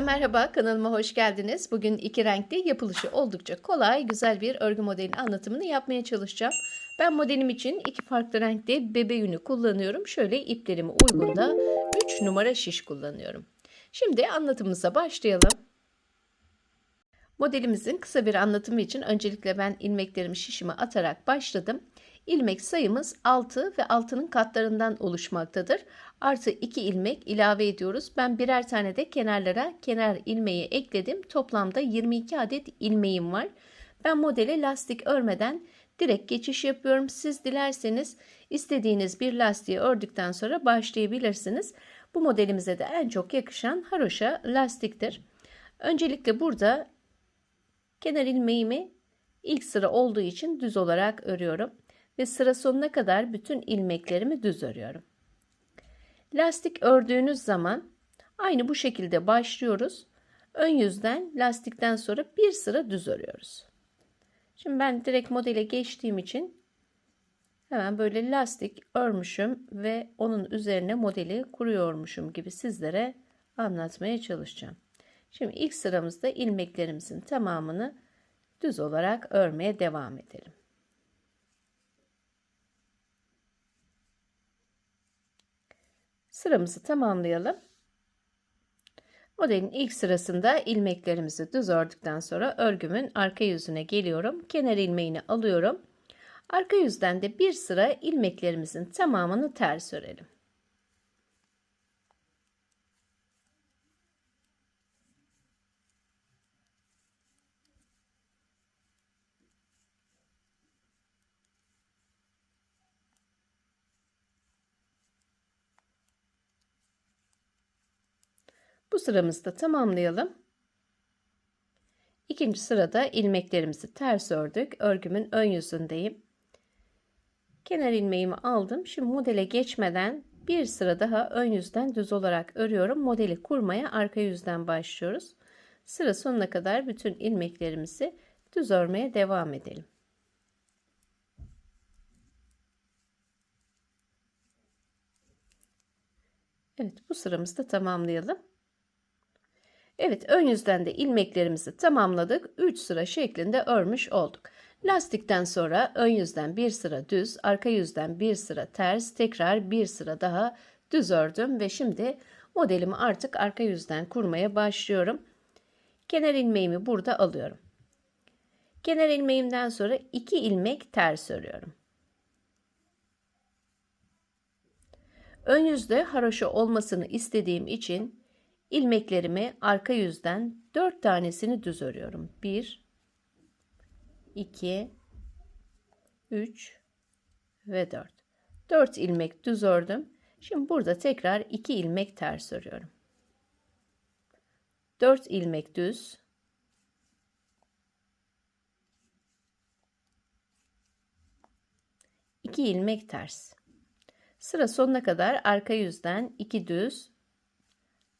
Herkese merhaba, kanalıma hoş geldiniz. Bugün iki renkli yapılışı oldukça kolay, güzel bir örgü modelinin anlatımını yapmaya çalışacağım. Ben modelim için iki farklı renkte bebe yünü kullanıyorum. Şöyle iplerimi uygun da 3 numara şiş kullanıyorum. Şimdi anlatımımıza başlayalım. Modelimizin kısa bir anlatımı için öncelikle ben ilmeklerimi şişime atarak başladım. İlmek sayımız 6 ve 6'nın katlarından oluşmaktadır. Artı 2 ilmek ilave ediyoruz. Ben birer tane de kenarlara kenar ilmeği ekledim. Toplamda 22 adet ilmeğim var. Ben modele lastik örmeden direkt geçiş yapıyorum. Siz dilerseniz istediğiniz bir lastiği ördükten sonra başlayabilirsiniz. Bu modelimize de en çok yakışan haroşa lastiktir. Öncelikle burada kenar ilmeğimi ilk sıra olduğu için düz olarak örüyorum ve sıra sonuna kadar bütün ilmeklerimi düz örüyorum. Lastik ördüğünüz zaman aynı bu şekilde başlıyoruz. Ön yüzden lastikten sonra bir sıra düz örüyoruz. Şimdi ben direkt modele geçtiğim için hemen böyle lastik örmüşüm ve onun üzerine modeli kuruyormuşum gibi sizlere anlatmaya çalışacağım. Şimdi ilk sıramızda ilmeklerimizin tamamını düz olarak örmeye devam edelim. Sıramızı tamamlayalım. Modelin ilk sırasında ilmeklerimizi düz ördükten sonra örgümün arka yüzüne geliyorum. Kenar ilmeğini alıyorum. Arka yüzden de bir sıra ilmeklerimizin tamamını ters örelim. Bu sıramızı da tamamlayalım. İkinci sırada ilmeklerimizi ters ördük. Örgümün ön yüzündeyim. Kenar ilmeğimi aldım. Şimdi modele geçmeden bir sıra daha ön yüzden düz olarak örüyorum. Modeli kurmaya arka yüzden başlıyoruz. Sıra sonuna kadar bütün ilmeklerimizi düz örmeye devam edelim. Evet bu sıramızı da tamamlayalım. Evet ön yüzden de ilmeklerimizi tamamladık. 3 sıra şeklinde örmüş olduk. Lastikten sonra ön yüzden bir sıra düz, arka yüzden bir sıra ters, tekrar bir sıra daha düz ördüm ve şimdi modelimi artık arka yüzden kurmaya başlıyorum. Kenar ilmeğimi burada alıyorum. Kenar ilmeğimden sonra 2 ilmek ters örüyorum. Ön yüzde haroşa olmasını istediğim için ilmeklerimi arka yüzden 4 tanesini düz örüyorum. 1 2 3 ve 4. 4 ilmek düz ördüm. Şimdi burada tekrar 2 ilmek ters örüyorum. 4 ilmek düz. İki ilmek ters. Sıra sonuna kadar arka yüzden 2 düz,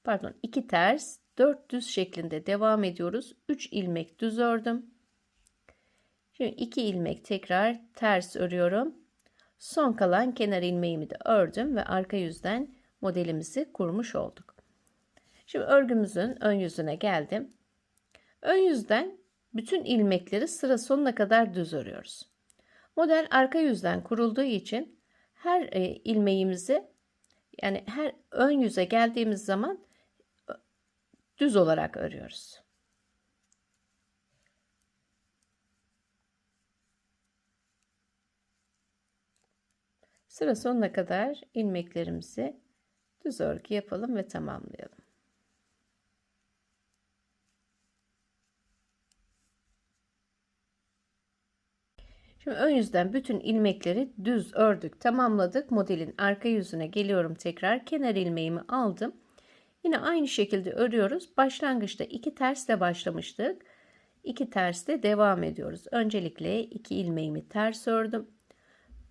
pardon 2 ters 4 düz şeklinde devam ediyoruz. 3 ilmek düz ördüm. Şimdi 2 ilmek tekrar ters örüyorum. Son kalan kenar ilmeğimi de ördüm ve arka yüzden modelimizi kurmuş olduk. Şimdi örgümüzün ön yüzüne geldim. Ön yüzden bütün ilmekleri sıra sonuna kadar düz örüyoruz. Model arka yüzden kurulduğu için her e, ilmeğimizi yani her ön yüze geldiğimiz zaman düz olarak örüyoruz. Sıra sonuna kadar ilmeklerimizi düz örgü yapalım ve tamamlayalım. Şimdi ön yüzden bütün ilmekleri düz ördük, tamamladık. Modelin arka yüzüne geliyorum tekrar. Kenar ilmeğimi aldım. Yine aynı şekilde örüyoruz. Başlangıçta iki tersle başlamıştık. İki tersle devam ediyoruz. Öncelikle iki ilmeğimi ters ördüm.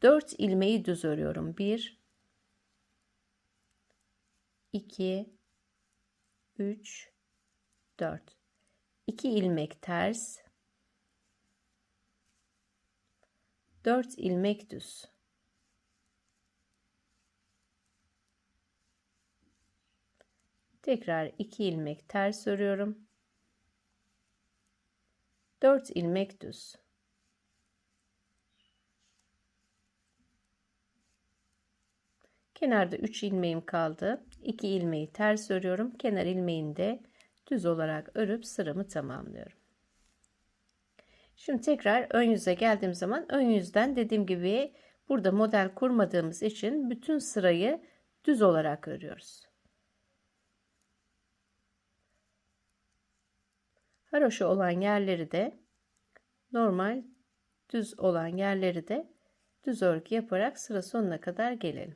Dört ilmeği düz örüyorum. Bir, iki, üç, dört. İki ilmek ters. Dört ilmek düz. Tekrar 2 ilmek ters örüyorum. 4 ilmek düz. Kenarda 3 ilmeğim kaldı. 2 ilmeği ters örüyorum. Kenar ilmeğini de düz olarak örüp sıramı tamamlıyorum. Şimdi tekrar ön yüze geldiğim zaman ön yüzden dediğim gibi burada model kurmadığımız için bütün sırayı düz olarak örüyoruz. Haroşa olan yerleri de normal düz olan yerleri de düz örgü yaparak sıra sonuna kadar gelelim.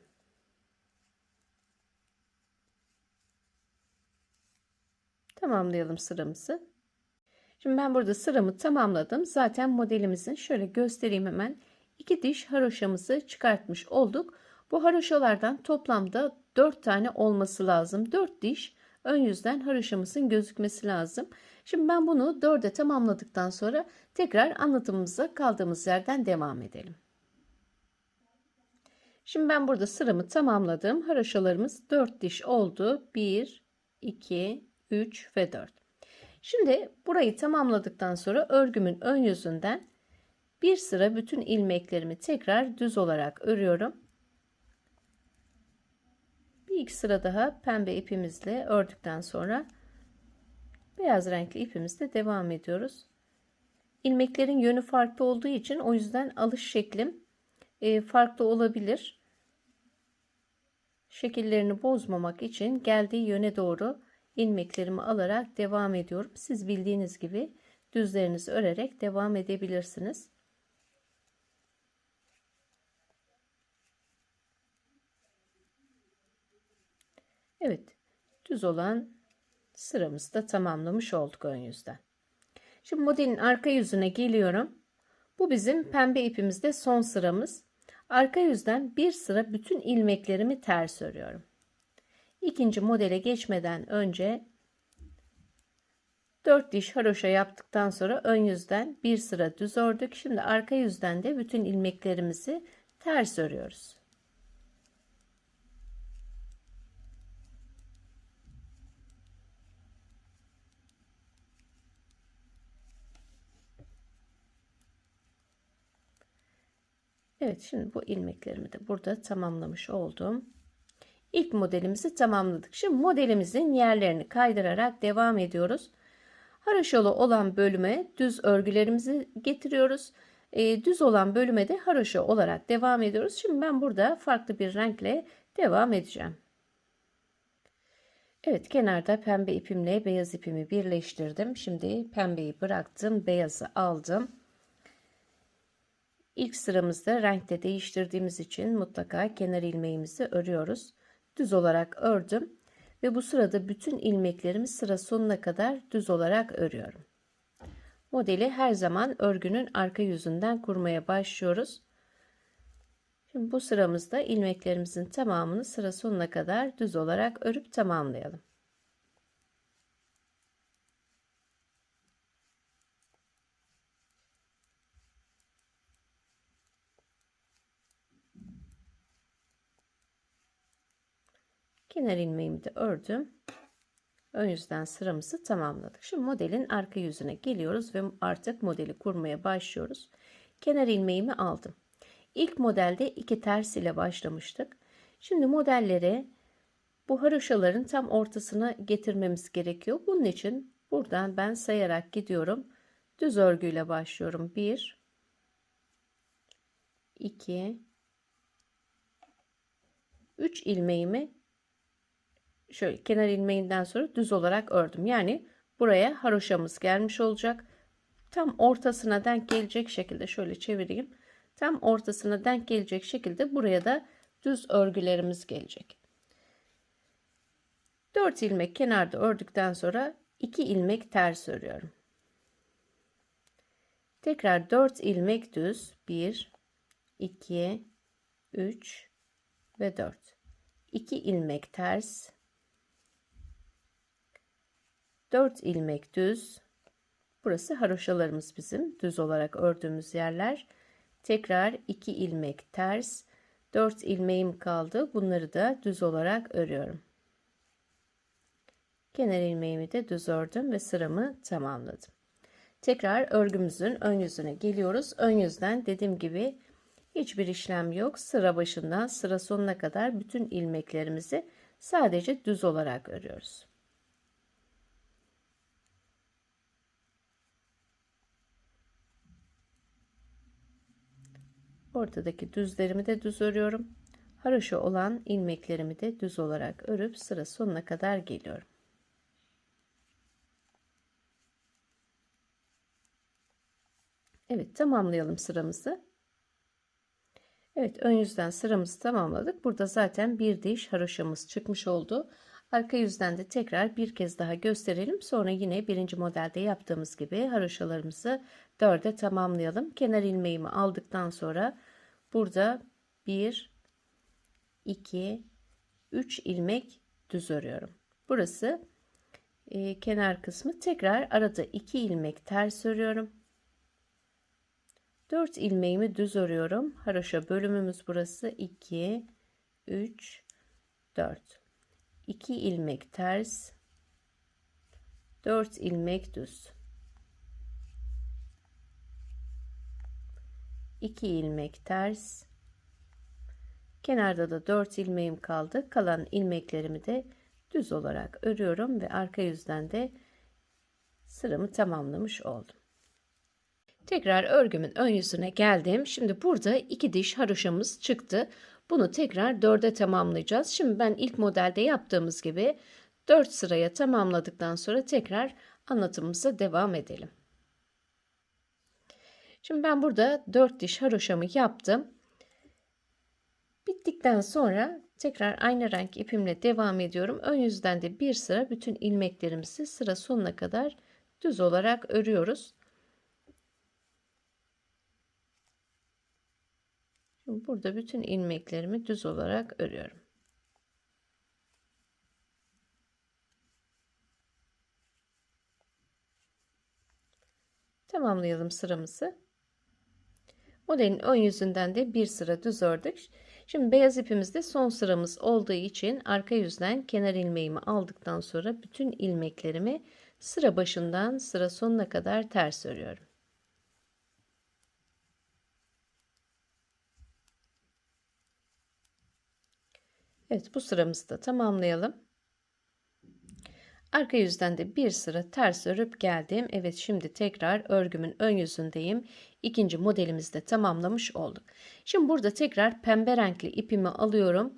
Tamamlayalım sıramızı. Şimdi ben burada sıramı tamamladım. Zaten modelimizin şöyle göstereyim hemen. iki diş haroşamızı çıkartmış olduk. Bu haroşalardan toplamda 4 tane olması lazım. 4 diş ön yüzden haroşamızın gözükmesi lazım. Şimdi ben bunu 4'e tamamladıktan sonra tekrar anlatımımıza kaldığımız yerden devam edelim. Şimdi ben burada sıramı tamamladım. Haroşalarımız 4 diş oldu. 1, 2, 3 ve 4. Şimdi burayı tamamladıktan sonra örgümün ön yüzünden bir sıra bütün ilmeklerimi tekrar düz olarak örüyorum. Bir iki sıra daha pembe ipimizle ördükten sonra beyaz renkli ipimizle devam ediyoruz. İlmeklerin yönü farklı olduğu için o yüzden alış şeklim e, farklı olabilir. Şekillerini bozmamak için geldiği yöne doğru ilmeklerimi alarak devam ediyorum. Siz bildiğiniz gibi düzlerinizi örerek devam edebilirsiniz. Evet, düz olan sıramızı da tamamlamış olduk ön yüzden. Şimdi modelin arka yüzüne geliyorum. Bu bizim pembe ipimizde son sıramız. Arka yüzden bir sıra bütün ilmeklerimi ters örüyorum. İkinci modele geçmeden önce 4 diş haroşa yaptıktan sonra ön yüzden bir sıra düz ördük. Şimdi arka yüzden de bütün ilmeklerimizi ters örüyoruz. Evet şimdi bu ilmeklerimi de burada tamamlamış oldum. İlk modelimizi tamamladık. Şimdi modelimizin yerlerini kaydırarak devam ediyoruz. Haroşalı olan bölüme düz örgülerimizi getiriyoruz. E, düz olan bölüme de haroşa olarak devam ediyoruz. Şimdi ben burada farklı bir renkle devam edeceğim. Evet kenarda pembe ipimle beyaz ipimi birleştirdim. Şimdi pembeyi bıraktım. Beyazı aldım. İlk sıramızda renkte değiştirdiğimiz için mutlaka kenar ilmeğimizi örüyoruz düz olarak ördüm ve bu sırada bütün ilmeklerimi sıra sonuna kadar düz olarak örüyorum. Modeli her zaman örgünün arka yüzünden kurmaya başlıyoruz. Şimdi bu sıramızda ilmeklerimizin tamamını sıra sonuna kadar düz olarak örüp tamamlayalım. Kenar ilmeğimi de ördüm. Ön yüzden sıramızı tamamladık. Şimdi modelin arka yüzüne geliyoruz ve artık modeli kurmaya başlıyoruz. Kenar ilmeğimi aldım. İlk modelde iki ters ile başlamıştık. Şimdi modellere bu haroşaların tam ortasına getirmemiz gerekiyor. Bunun için buradan ben sayarak gidiyorum. Düz örgüyle başlıyorum. 1 2 3 ilmeğimi şöyle kenar ilmeğinden sonra düz olarak ördüm. Yani buraya haroşamız gelmiş olacak. Tam ortasına denk gelecek şekilde şöyle çevireyim. Tam ortasına denk gelecek şekilde buraya da düz örgülerimiz gelecek. 4 ilmek kenarda ördükten sonra 2 ilmek ters örüyorum. Tekrar 4 ilmek düz 1 2 3 ve 4 2 ilmek ters 4 ilmek düz. Burası haroşalarımız bizim düz olarak ördüğümüz yerler. Tekrar 2 ilmek ters. 4 ilmeğim kaldı. Bunları da düz olarak örüyorum. Kenar ilmeğimi de düz ördüm ve sıramı tamamladım. Tekrar örgümüzün ön yüzüne geliyoruz. Ön yüzden dediğim gibi hiçbir işlem yok. Sıra başından sıra sonuna kadar bütün ilmeklerimizi sadece düz olarak örüyoruz. Ortadaki düzlerimi de düz örüyorum. Haroşa olan ilmeklerimi de düz olarak örüp sıra sonuna kadar geliyorum. Evet tamamlayalım sıramızı. Evet ön yüzden sıramızı tamamladık. Burada zaten bir diş haroşamız çıkmış oldu. Arka yüzden de tekrar bir kez daha gösterelim. Sonra yine birinci modelde yaptığımız gibi haroşalarımızı dörde tamamlayalım. Kenar ilmeğimi aldıktan sonra burada 1, 2, 3 ilmek düz örüyorum. Burası e, kenar kısmı. Tekrar arada 2 ilmek ters örüyorum. 4 ilmeğimi düz örüyorum. Haroşa bölümümüz burası 2 3 4 2 ilmek ters 4 ilmek düz 2 ilmek ters kenarda da 4 ilmeğim kaldı kalan ilmeklerimi de düz olarak örüyorum ve arka yüzden de sıramı tamamlamış oldum Tekrar örgümün ön yüzüne geldim. Şimdi burada iki diş haroşamız çıktı. Bunu tekrar dörde tamamlayacağız. Şimdi ben ilk modelde yaptığımız gibi dört sıraya tamamladıktan sonra tekrar anlatımımıza devam edelim. Şimdi ben burada dört diş haroşamı yaptım. Bittikten sonra tekrar aynı renk ipimle devam ediyorum. Ön yüzden de bir sıra bütün ilmeklerimizi sıra sonuna kadar düz olarak örüyoruz. Burada bütün ilmeklerimi düz olarak örüyorum. Tamamlayalım sıramızı. Modelin ön yüzünden de bir sıra düz ördük. Şimdi beyaz ipimizde son sıramız olduğu için arka yüzden kenar ilmeğimi aldıktan sonra bütün ilmeklerimi sıra başından sıra sonuna kadar ters örüyorum. Evet bu sıramızı da tamamlayalım. Arka yüzden de bir sıra ters örüp geldim. Evet şimdi tekrar örgümün ön yüzündeyim. İkinci modelimizi de tamamlamış olduk. Şimdi burada tekrar pembe renkli ipimi alıyorum.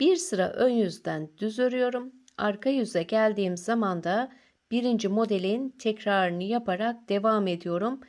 Bir sıra ön yüzden düz örüyorum. Arka yüze geldiğim zaman da birinci modelin tekrarını yaparak devam ediyorum.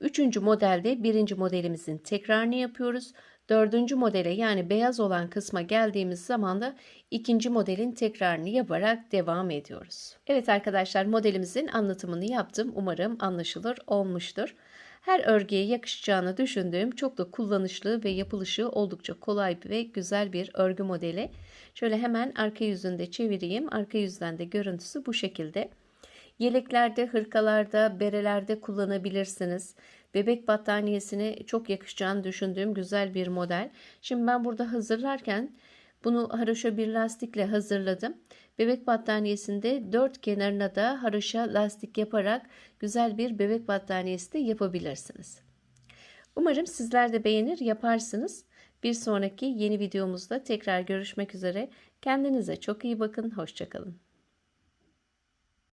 Üçüncü modelde birinci modelimizin tekrarını yapıyoruz. Dördüncü modele yani beyaz olan kısma geldiğimiz zaman da ikinci modelin tekrarını yaparak devam ediyoruz. Evet arkadaşlar modelimizin anlatımını yaptım. Umarım anlaşılır olmuştur. Her örgüye yakışacağını düşündüğüm çok da kullanışlı ve yapılışı oldukça kolay ve güzel bir örgü modeli. Şöyle hemen arka yüzünde çevireyim. Arka yüzden de görüntüsü bu şekilde. Yeleklerde, hırkalarda, berelerde kullanabilirsiniz. Bebek battaniyesine çok yakışacağını düşündüğüm güzel bir model. Şimdi ben burada hazırlarken bunu haroşa bir lastikle hazırladım. Bebek battaniyesinde dört kenarına da haroşa lastik yaparak güzel bir bebek battaniyesi de yapabilirsiniz. Umarım sizler de beğenir yaparsınız. Bir sonraki yeni videomuzda tekrar görüşmek üzere. Kendinize çok iyi bakın. Hoşçakalın.